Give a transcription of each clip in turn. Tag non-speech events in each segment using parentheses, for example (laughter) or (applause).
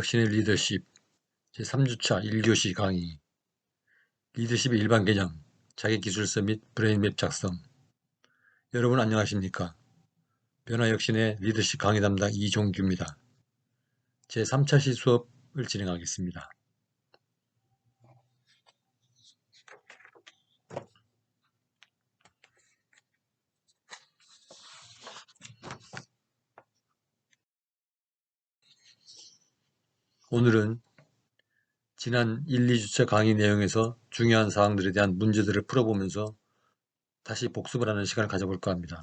혁신의 리더십 제3주차 1교시 강의 리더십의 일반 개념, 자기기술서 및 브레인맵 작성 여러분 안녕하십니까? 변화혁신의 리더십 강의 담당 이종규입니다. 제3차 시 수업을 진행하겠습니다. 오늘은 지난 1, 2주차 강의 내용에서 중요한 사항들에 대한 문제들을 풀어보면서 다시 복습을 하는 시간을 가져볼까 합니다.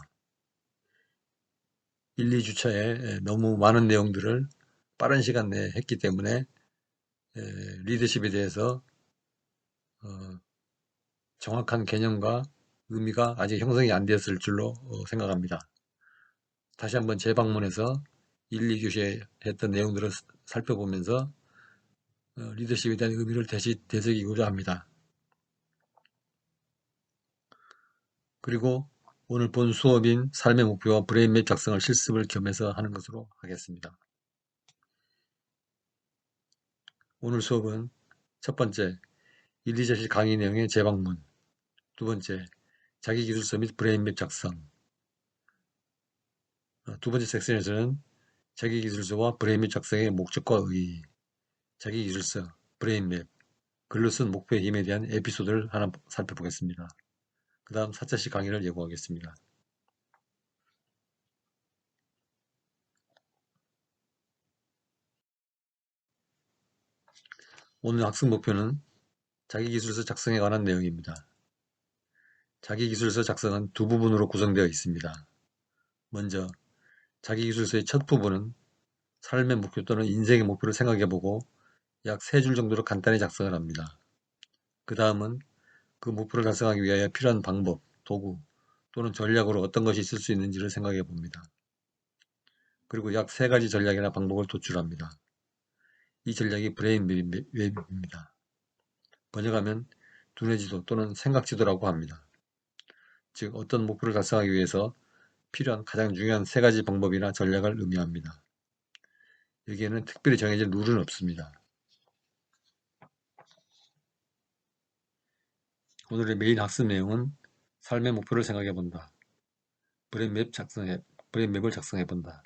1, 2주차에 너무 많은 내용들을 빠른 시간 내에 했기 때문에 리더십에 대해서 어, 정확한 개념과 의미가 아직 형성이 안 되었을 줄로 어, 생각합니다. 다시 한번 재방문해서 1, 2교시에 했던 내용들을 살펴보면서 어, 리더십에 대한 의미를 다시 되새기고자 합니다. 그리고 오늘 본 수업인 삶의 목표와 브레인맵 작성을 실습을 겸해서 하는 것으로 하겠습니다. 오늘 수업은 첫 번째, 1, 2자실 강의 내용의 재방문 두 번째, 자기기술서 및 브레인맵 작성 어, 두 번째 섹션에서는 자기기술서와 브레인맵 작성의 목적과 의의 자기기술서, 브레인맵, 글로 쓴 목표의 힘에 대한 에피소드를 하나 살펴보겠습니다. 그 다음 4차시 강의를 예고하겠습니다. 오늘 학습 목표는 자기기술서 작성에 관한 내용입니다. 자기기술서 작성은 두 부분으로 구성되어 있습니다. 먼저 자기 기술서의 첫 부분은 삶의 목표 또는 인생의 목표를 생각해보고 약 세 줄 정도로 간단히 작성을 합니다. 그 다음은 그 목표를 달성하기 위하여 필요한 방법, 도구 또는 전략으로 어떤 것이 있을 수 있는지를 생각해 봅니다. 그리고 약 세 가지 전략이나 방법을 도출합니다. 이 전략이 브레인맵입니다. 번역하면 두뇌 지도 또는 생각 지도라고 합니다. 즉 어떤 목표를 달성하기 위해서 필요한 가장 중요한 세 가지 방법이나 전략을 의미합니다. 여기에는 특별히 정해진 룰은 없습니다. 오늘의 메인 학습 내용은 삶의 목표를 생각해 본다. 브레인맵 작성해, 브레인맵을 작성해 본다.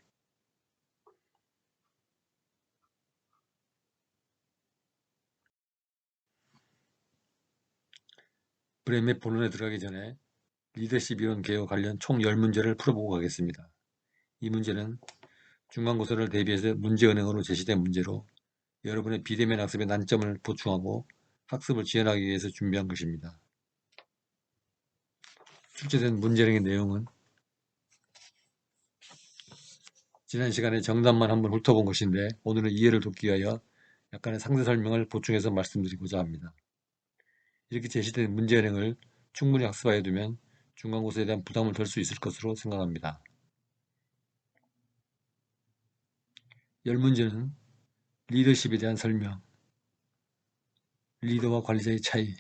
브레인맵 본론에 들어가기 전에 리더십 이론 개요 관련 총 10문제를 풀어보고 가겠습니다. 이 문제는 중간고사를 대비해서 문제은행으로 제시된 문제로 여러분의 비대면 학습의 난점을 보충하고 학습을 지원하기 위해서 준비한 것입니다. 출제된 문제령의 내용은 지난 시간에 정답만 한번 훑어본 것인데 오늘은 이해를 돕기 위하여 약간의 상세 설명을 보충해서 말씀드리고자 합니다. 이렇게 제시된 문제은행을 충분히 학습하여 두면 중간고사에 대한 부담을 덜 수 있을 것으로 생각합니다. 열 문제는 리더십에 대한 설명, 리더와 관리자의 차이,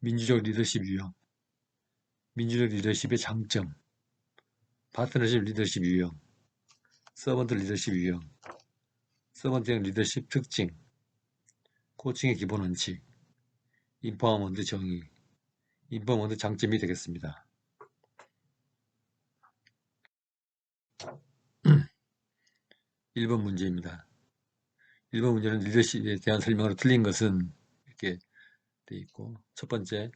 민주적 리더십 유형, 민주적 리더십의 장점, 파트너십 리더십 유형, 서번트 리더십 유형, 서번트형 리더십 특징, 코칭의 기본 원칙, 인파워먼트 정의, 인파워먼트 장점이 되겠습니다. (clears throat) 1번 문제입니다. 1번 문제는 리더십에 대한 설명으로 틀린 것은 이렇게 돼 있고 첫 번째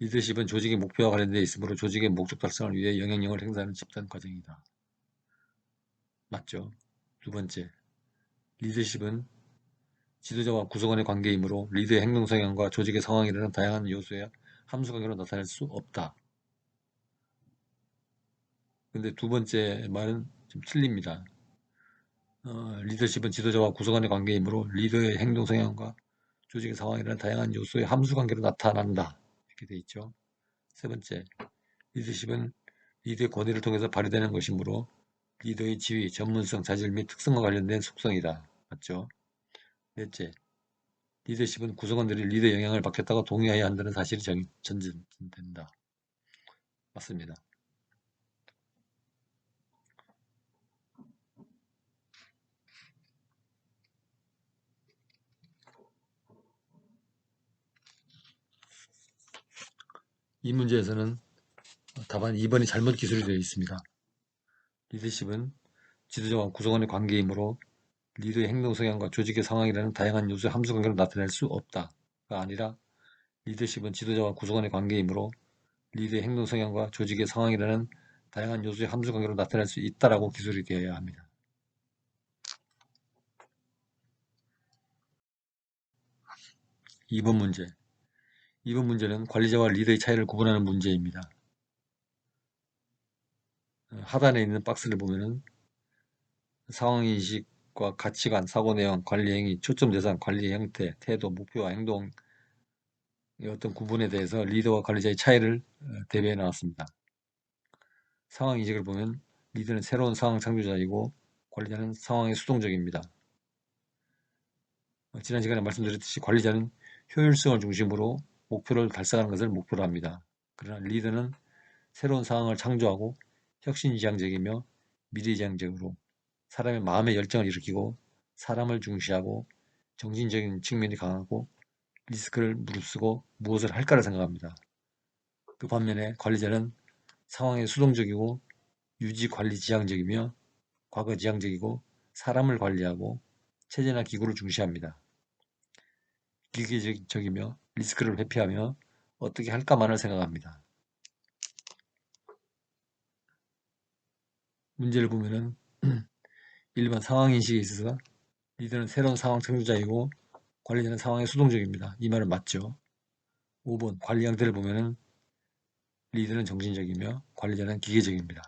리더십은 조직의 목표와 관련되어 있으므로 조직의 목적 달성을 위해 영향력을 행사하는 집단 과정이다. 맞죠? 두 번째, 리더십은 지도자와 구성원의 관계이므로 리더의 행동 성향과 조직의 상황이라는 다양한 요소의 함수관계로 나타낼 수 없다. 근데 두 번째 말은 좀 틀립니다. 어, 리더십은 지도자와 구성원의 관계이므로 리더의 행동 성향과 조직의 상황이라는 다양한 요소의 함수 관계로 나타난다. 이렇게 돼 있죠. 세 번째, 리더십은 리더의 권위를 통해서 발휘되는 것이므로 리더의 지위, 전문성, 자질 및 특성과 관련된 속성이다. 맞죠? 넷째, 리더십은 구성원들이 리더 영향을 받겠다고 동의해야 한다는 사실이 전제된다. 맞습니다. 이 문제에서는 답안 2번이 잘못 기술이 되어 있습니다. 리더십은 지도자와 구성원의 관계이므로 리더의 행동 성향과 조직의 상황이라는 다양한 요소의 함수 관계로 나타낼 수 없다가 아니라 리더십은 지도자와 구성원의 관계이므로 리더의 행동 성향과 조직의 상황이라는 다양한 요소의 함수 관계로 나타낼 수 있다라고 기술이 되어야 합니다. 2번 문제 이번 문제는 관리자와 리더의 차이를 구분하는 문제입니다. 하단에 있는 박스를 보면은 상황인식 과 가치관, 사고내용, 관리행위, 초점 대상, 관리 형태, 태도, 목표와 행동 어떤 구분에 대해서 리더와 관리자의 차이를 어, 대비해 나왔습니다. 상황 인식을 보면 리더는 새로운 상황 창조자이고 관리자는 상황의 수동적입니다. 어, 지난 시간에 말씀드렸듯이 관리자는 효율성을 중심으로 목표를 달성하는 것을 목표로 합니다. 그러나 리더는 새로운 상황을 창조하고 혁신지향적이며 미래지향적으로 사람의 마음의 열정을 일으키고 사람을 중시하고 정신적인 측면이 강하고 리스크를 무릅쓰고 무엇을 할까를 생각합니다. 그 반면에 관리자는 상황에 수동적이고 유지 관리 지향적이며 과거 지향적이고 사람을 관리하고 체제나 기구를 중시합니다. 기계적이며 리스크를 회피하며 어떻게 할까만을 생각합니다. 문제를 보면은 1번 상황인식에 있어서 리더는 새로운 상황 창조자이고 관리자는 상황에 수동적입니다. 이 말은 맞죠. 5번 관리 형태를 보면은 리더는 정신적이며 관리자는 기계적입니다.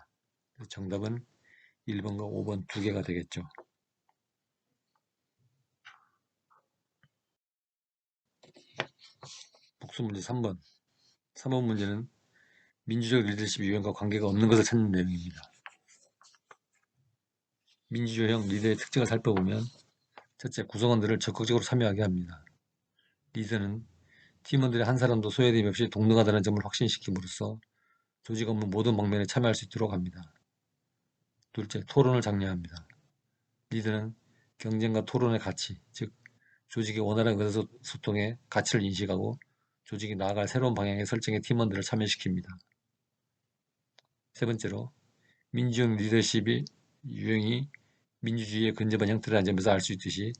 정답은 1번과 5번 두 개가 되겠죠. 복수 문제 3번 3번 문제는 민주적 리더십 유형과 관계가 없는 것을 찾는 내용입니다. 민주주의형 리더의 특징을 살펴보면 첫째, 구성원들을 적극적으로 참여하게 합니다. 리더는 팀원들의 한 사람도 소외됨 없이 동등하다는 점을 확신시킴으로써 조직 업무 모든 방면에 참여할 수 있도록 합니다. 둘째, 토론을 장려합니다. 리더는 경쟁과 토론의 가치, 즉 조직의 원활한 의사소통의 가치를 인식하고 조직이 나아갈 새로운 방향의 설정에 팀원들을 참여시킵니다. 세 번째로 민주형 리더십이 유형이 민주주의에 근접한 형태라는 점에서 알 수 있듯이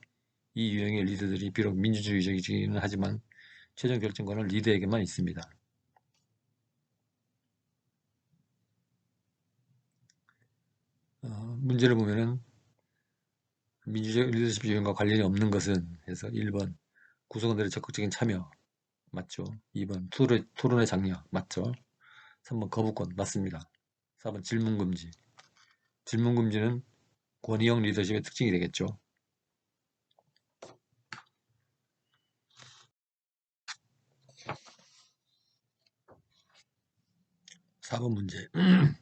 이 유형의 리더들이 비록 민주주의적이기는 하지만 최종 결정권은 리더에게만 있습니다. 어, 문제를 보면은 민주적 리더십 유형과 관련이 없는 것은 해서 1번 구성원들의 적극적인 참여 맞죠? 2번 토론, 토론의 장려 맞죠? 3번 거부권 맞습니다. 4번 질문금지 질문금지는 권위형 리더십의 특징이 되겠죠. 4번 문제 (clears throat)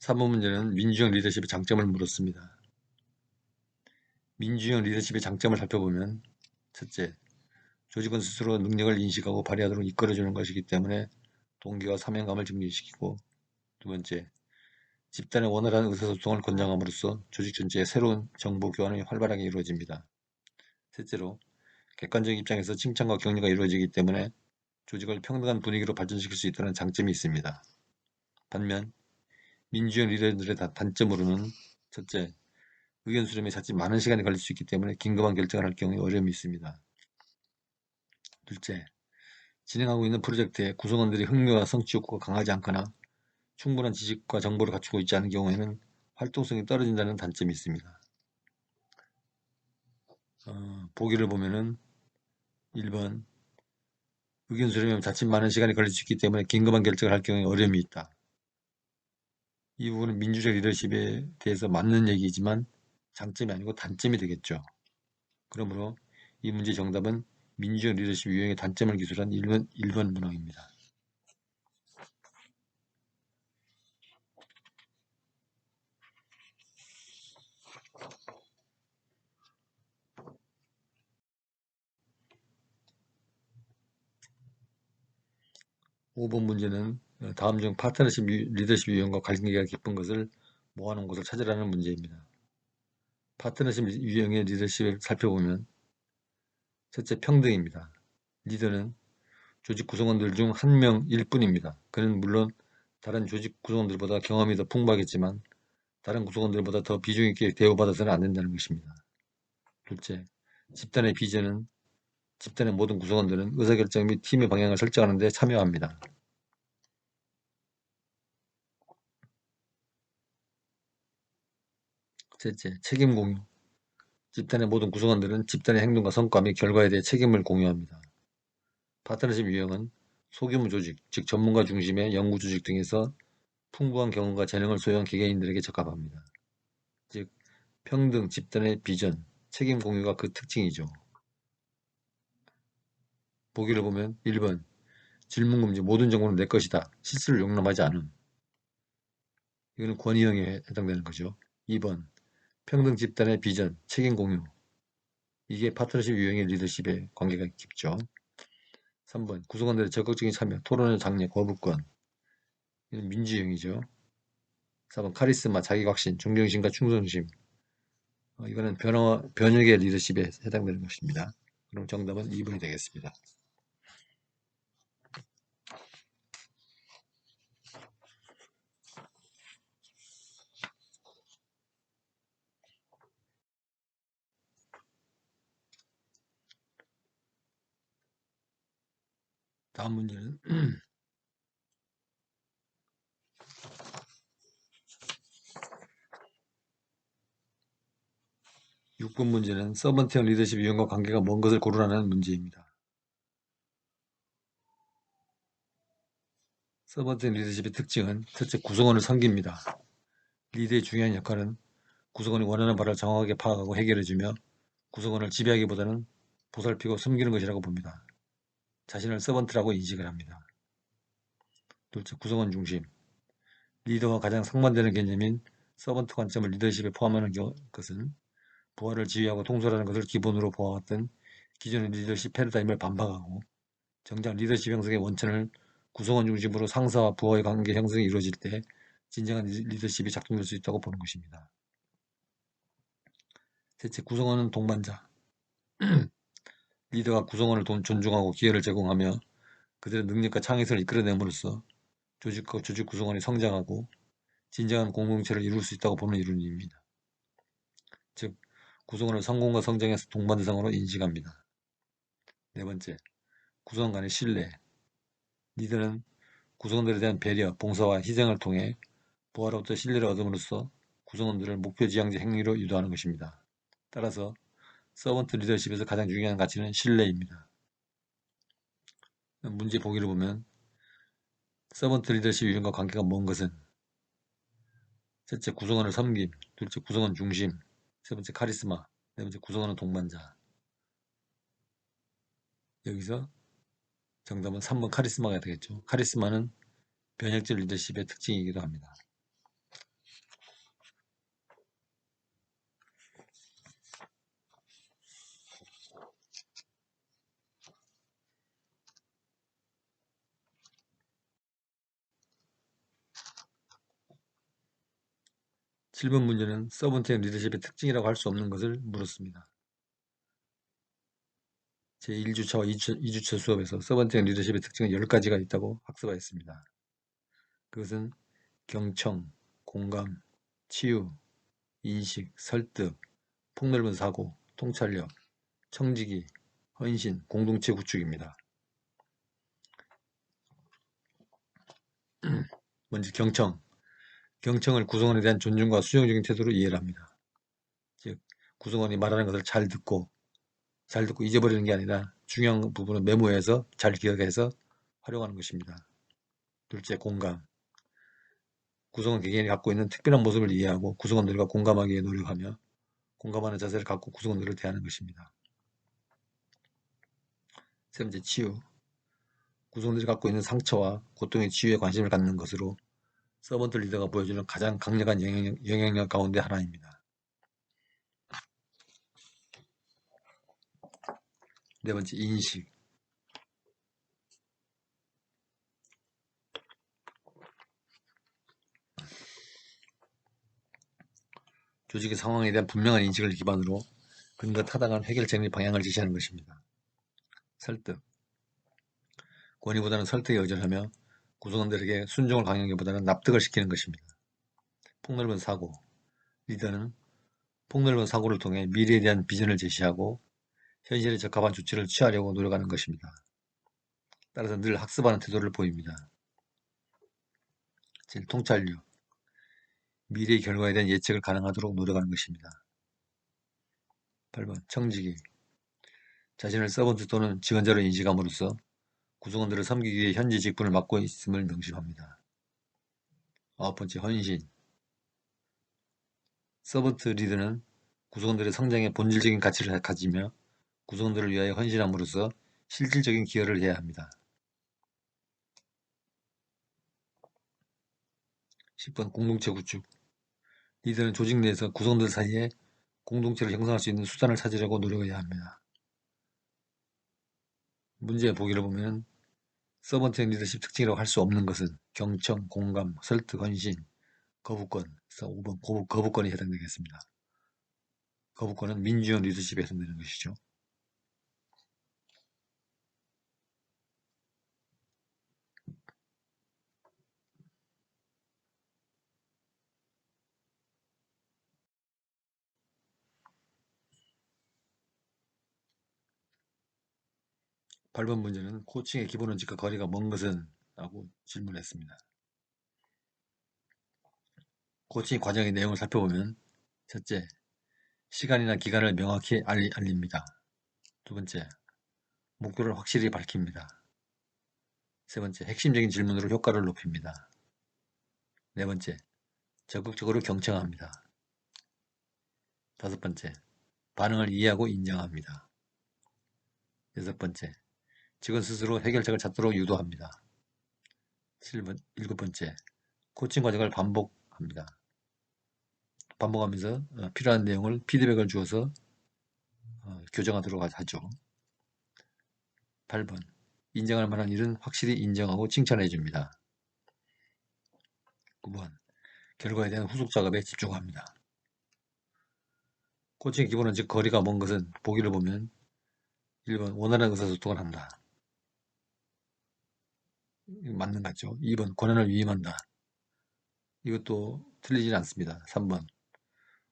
3번 문제는 민주형 리더십의 장점을 물었습니다. 민주형 리더십의 장점을 살펴보면 첫째, 조직은 스스로 능력을 인식하고 발휘하도록 이끌어주는 것이기 때문에 동기와 사명감을 증진시키고 두 번째, 집단의 원활한 의사소통을 권장함으로써 조직 전체의 새로운 정보 교환이 활발하게 이루어집니다. 셋째로 객관적 입장에서 칭찬과 격려가 이루어지기 때문에 조직을 평등한 분위기로 발전시킬 수 있다는 장점이 있습니다. 반면 민주형 리더들의 단점으로는 첫째, 의견 수렴에 자칫 많은 시간이 걸릴 수 있기 때문에 긴급한 결정을 할 경우에 어려움이 있습니다. 둘째, 진행하고 있는 프로젝트에 구성원들이 흥미와 성취 욕구가 강하지 않거나 충분한 지식과 정보를 갖추고 있지 않은 경우에는 활동성이 떨어진다는 단점이 있습니다. 어, 보기를 보면은 1번 의견 수렴에 자칫 많은 시간이 걸릴 수 있기 때문에 긴급한 결정을 할 경우에 어려움이 있다. 이 부분은 민주적 리더십에 대해서 맞는 얘기지만 장점이 아니고 단점이 되겠죠. 그러므로 이 문제 정답은 민주적 리더십 유형의 단점을 기술한 1번, 1번 문항입니다. 5번 문제는 다음 중 파트너십 리더십 유형과 관계가 깊은 것을 모아놓은 것을 찾으라는 문제입니다. 파트너십 유형의 리더십을 살펴보면 첫째 평등입니다. 리더는 조직 구성원들 중 한 명일 뿐입니다. 그는 물론 다른 조직 구성원들보다 경험이 더 풍부하겠지만 다른 구성원들보다 더 비중 있게 대우받아서는 안 된다는 것입니다. 둘째, 집단의 비전은 집단의 모든 구성원들은 의사결정 및 팀의 방향을 설정하는 데 참여합니다. 셋째, 책임 공유. 집단의 모든 구성원들은 집단의 행동과 성과 및 결과에 대해 책임을 공유합니다. 파트너십 유형은 소규모 조직, 즉 전문가 중심의 연구 조직 등에서 풍부한 경험과 재능을 소유한 개개인들에게 적합합니다. 즉, 평등, 집단의 비전, 책임 공유가 그 특징이죠. 보기를 보면 1번 질문 금지 모든 정보는 내 것이다. 실수를 용납하지 않음. 이거는 권위형에 해당되는 거죠. 2번 평등 집단의 비전, 책임 공유. 이게 파트너십 유형의 리더십의 관계가 깊죠. 3번 구성원들의 적극적인 참여, 토론의 장려, 거부권. 이는 민주형이죠. 4번 카리스마, 자기 확신, 존경심과 충성심. 어, 이거는 변화, 변혁의 리더십에 해당되는 것입니다. 그럼 정답은 2번이 되겠습니다. 다음 문제는 (clears throat) 6번 문제는 서번트형 리더십 유형과 관계가 먼 것을 고르라는 문제입니다. 서번트형 리더십의 특징은 첫째 구성원을 섬깁니다. 리더의 중요한 역할은 구성원이 원하는 바를 정확하게 파악하고 해결해주며 구성원을 지배하기보다는 보살피고 섬기는 것이라고 봅니다. 자신을 서번트라고 인식을 합니다. 둘째, 구성원 중심. 리더와 가장 상반되는 개념인 서번트 관점을 리더십에 포함하는 것은 부하를 지휘하고 통솔하는 것을 기본으로 보아왔던 기존의 리더십 패러다임을 반박하고 정작 리더십 형성의 원천을 구성원 중심으로 상사와 부하의 관계 형성이 이루어질 때 진정한 리더십이 작동될 수 있다고 보는 것입니다. 셋째, 구성원은 동반자. (clears throat) 리더가 구성원을 존중하고 기회를 제공하며 그들의 능력과 창의성을 이끌어냄으로써 조직과 조직 구성원이 성장하고 진정한 공동체를 이룰 수 있다고 보는 이론입니다. 즉, 구성원을 성공과 성장에서 동반대상으로 인식합니다. 네 번째, 구성원 간의 신뢰. 리더는 구성원들에 대한 배려, 봉사와 희생을 통해 부하로부터 신뢰를 얻음으로써 구성원들을 목표 지향지 행위로 유도하는 것입니다. 따라서 서번트 리더십에서 가장 중요한 가치는 신뢰입니다. 문제 보기를 보면 서번트 리더십 유형과 관계가 먼 것은 첫째 구성원을 섬김, 둘째 구성원 중심, 세 번째 카리스마, 네 번째 구성원은 동반자. 여기서 정답은 3번 카리스마가 되겠죠. 카리스마는 변혁적 리더십의 특징이기도 합니다. 7번 문제는 서번트형 리더십의 특징이라고 할 수 없는 것을 물었습니다. 제1주차와 2주차, 차 수업에서 서번트형 리더십의 특징은 10가지가 있다고 학습하였습니다. 그것은 경청, 공감, 치유, 인식, 설득, 폭넓은 사고, 통찰력, 청지기, 헌신, 공동체 구축입니다. (clears throat) 먼저 경청. 경청을 구성원에 대한 존중과 수용적인 태도로 이해를 합니다. 즉, 구성원이 말하는 것을 잘 듣고, 잘 듣고 잊어버리는 게 아니라 중요한 부분은 메모해서 잘 기억해서 활용하는 것입니다. 둘째, 공감. 구성원 개개인이 갖고 있는 특별한 모습을 이해하고 구성원들과 공감하기 위해 노력하며 공감하는 자세를 갖고 구성원들을 대하는 것입니다. 세 번째, 치유. 구성원들이 갖고 있는 상처와 고통의 치유에 관심을 갖는 것으로 서번트 리더가 보여주는 가장 강력한 영향력, 영향력 가운데 하나입니다. 네 번째, 인식. 조직의 상황에 대한 분명한 인식을 기반으로 근거 타당한 해결책의 방향을 제시하는 것입니다. 설득. 권위보다는 설득에 의존하며 구성원들에게 순종을 강요하기보다는 납득을 시키는 것입니다. 폭넓은 사고. 리더는 폭넓은 사고를 통해 미래에 대한 비전을 제시하고 현실에 적합한 조치를 취하려고 노력하는 것입니다. 따라서 늘 학습하는 태도를 보입니다. 제 통찰력. 미래의 결과에 대한 예측을 가능하도록 노력하는 것입니다. 8번 청지기 자신을 서번트 또는 직원자로 인식함으로써 구성원들을 섬기기 위해 현재 직분을 맡고 있음을 명심합니다. 아홉 번째 헌신 서번트 리더는 구성원들의 성장에 본질적인 가치를 가지며 구성원들을 위하여 헌신함으로써 실질적인 기여를 해야 합니다. 10번 공동체 구축 리더는 조직 내에서 구성들 사이에 공동체를 형성할 수 있는 수단을 찾으려고 노력해야 합니다. 문제 보기를 보면 서번트형 리더십 특징이라고 할 수 없는 것은 경청, 공감, 설득, 헌신, 거부권, 그래서 5번 거부, 거부권이 해당되겠습니다. 거부권은 민주형 리더십에 해당되는 것이죠. 팔번 문제는 코칭의 기본 원칙과 거리가 먼 것은? 라고 질문했습니다. 코칭 과정의 내용을 살펴보면 첫째, 시간이나 기간을 명확히 알리, 알립니다. 두 번째, 목표를 확실히 밝힙니다. 세 번째, 핵심적인 질문으로 효과를 높입니다. 네 번째, 적극적으로 경청합니다. 다섯 번째, 반응을 이해하고 인정합니다. 여섯 번째, 직원 스스로 해결책을 찾도록 유도합니다. 7번, 일곱 번째, 코칭 과정을 반복합니다. 반복하면서 어, 필요한 내용을 피드백을 주어서 어, 교정하도록 하죠. 8번, 인정할 만한 일은 확실히 인정하고 칭찬해 줍니다. 9번, 결과에 대한 후속 작업에 집중합니다. 코칭의 기본은 즉 거리가 먼 것은 보기를 보면 1번 원활한 의사소통을 한다. 맞는 것 같죠. 2번 권한을 위임한다. 이것도 틀리지 않습니다. 3번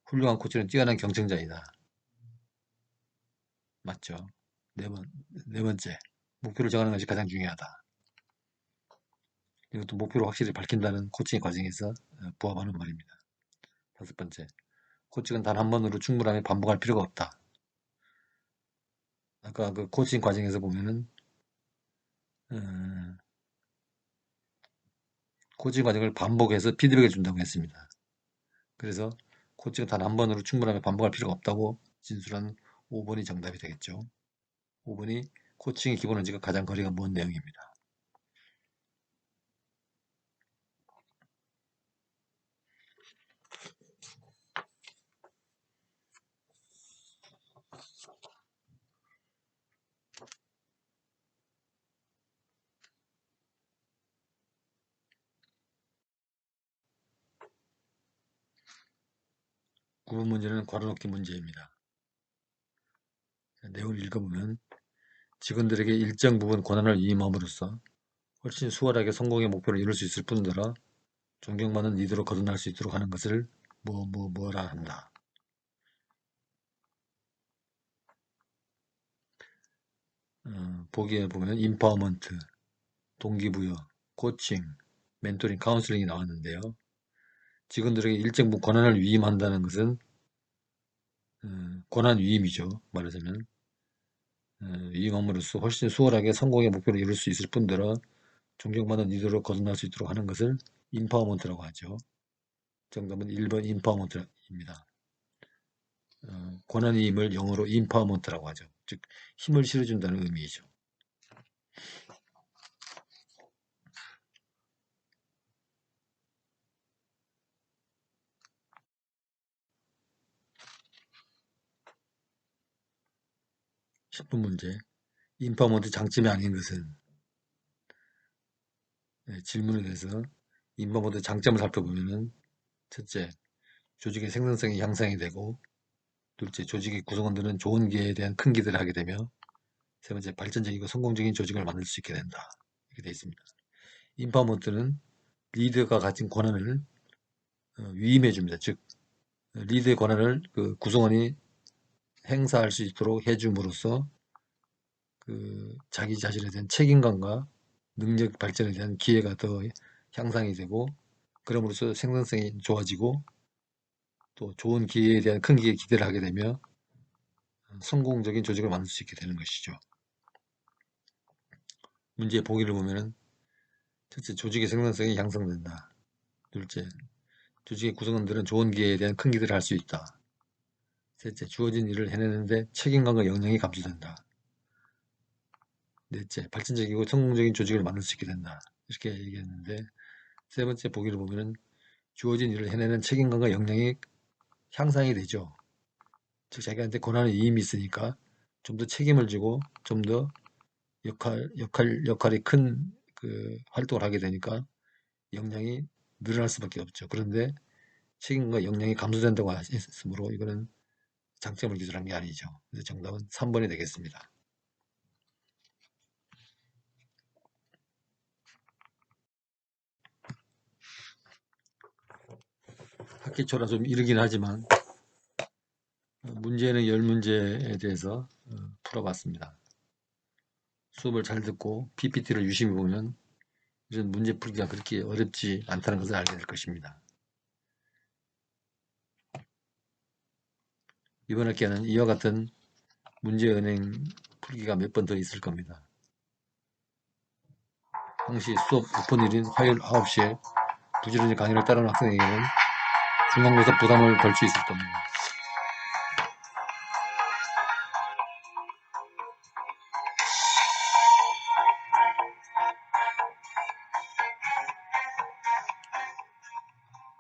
훌륭한 코치는 뛰어난 경쟁자이다. 맞죠. 네, 번, 네 번째 목표를 정하는 것이 가장 중요하다. 이것도 목표를 확실히 밝힌다는 코칭의 과정에서 어, 부합하는 말입니다. 다섯 번째 코칭은 단 한 번으로 충분하게 반복할 필요가 없다. 아까 그 코칭 과정에서 보면은 어, 코칭 과정을 반복해서 피드백을 준다고 했습니다. 그래서 코칭은 단 한 번으로 충분하게 반복할 필요가 없다고 진술한 5번이 정답이 되겠죠. 5번이 코칭의 기본 원칙과 가장 거리가 먼 내용입니다. 구분 문제는 괄호넣기 문제입니다. 내용을 읽어보면 직원들에게 일정 부분 권한을 위임함으로써 훨씬 수월하게 성공의 목표를 이룰 수 있을 뿐더러 존경받는 리더로 거듭날 수 있도록 하는 것을 뭐 뭐 뭐라 한다. 어, 보기에 보면 인파워먼트, 동기부여, 코칭, 멘토링, 카운슬링이 나왔는데요. 직원들에게 일정 부분 권한을 위임한다는 것은 어, 권한 위임이죠. 말하자면 어, 위임함으로써 훨씬 수월하게 성공의 목표를 이룰 수 있을 뿐더러 존경받는 리더로 거듭날 수 있도록 하는 것을 인파워먼트라고 하죠. 정답은 1번 인파워먼트입니다. 어, 권한 위임을 영어로 인파워먼트라고 하죠. 즉 힘을 실어준다는 의미이죠. 십번 문제 인파워먼트 장점이 아닌 것은 네, 질문에 대해서 인파워먼트 장점을 살펴보면은 첫째, 조직의 생산성이 향상이 되고 둘째, 조직의 구성원들은 좋은 기회에 대한 큰 기대를 하게 되며 세 번째, 발전적이고 성공적인 조직을 만들 수 있게 된다. 이렇게 되어 있습니다. 인파워먼트는 리더가 가진 권한을 어, 위임해 줍니다. 즉 리더의 권한을 그 구성원이 행사할 수 있도록 해줌으로써 그 자기 자신에 대한 책임감과 능력 발전에 대한 기회가 더 향상이 되고 그럼으로써 생산성이 좋아지고 또 좋은 기회에 대한 큰 기회 기대를 하게 되며 성공적인 조직을 만들 수 있게 되는 것이죠. 문제의 보기를 보면은 첫째, 조직의 생산성이 향상된다. 둘째, 조직의 구성원들은 좋은 기회에 대한 큰 기대를 할 수 있다. 셋째, 주어진 일을 해내는데 책임감과 역량이 감소된다. 넷째, 발전적이고 성공적인 조직을 만들 수 있게 된다. 이렇게 얘기했는데 세 번째 보기를 보면은 주어진 일을 해내는 책임감과 역량이 향상이 되죠. 즉 자기한테 권한의 이임이 있으니까 좀 더 책임을 지고 좀 더 역할 역할 역할이 큰 그 활동을 하게 되니까 역량이 늘어날 수밖에 없죠. 그런데 책임과 역량이 감소된다고 했으므로 이거는 장점을 기술한 게 아니죠. 그래서 정답은 3번이 되겠습니다. 학기초라 좀 이르긴 하지만 문제는 10문제에 대해서 어, 풀어봤습니다. 수업을 잘 듣고 PPT를 유심히 보면 이런 문제 풀기가 그렇게 어렵지 않다는 것을 알게 될 것입니다. 이번 학기에는 이와 같은 문제은행 풀기가 몇 번 더 있을 겁니다. 항시 수업 오픈일인 화요일 9시에 부지런히 강의를 따르는 학생에게는 중간고사 부담을 덜 수 있을 겁니다.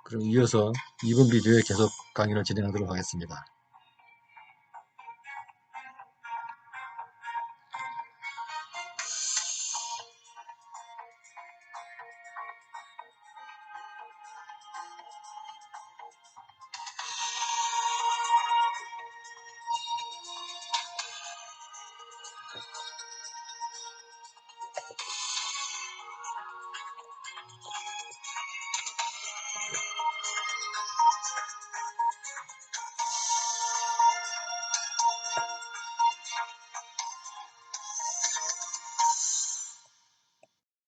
그럼 이어서 2번 비디오에 계속 강의를 진행하도록 하겠습니다.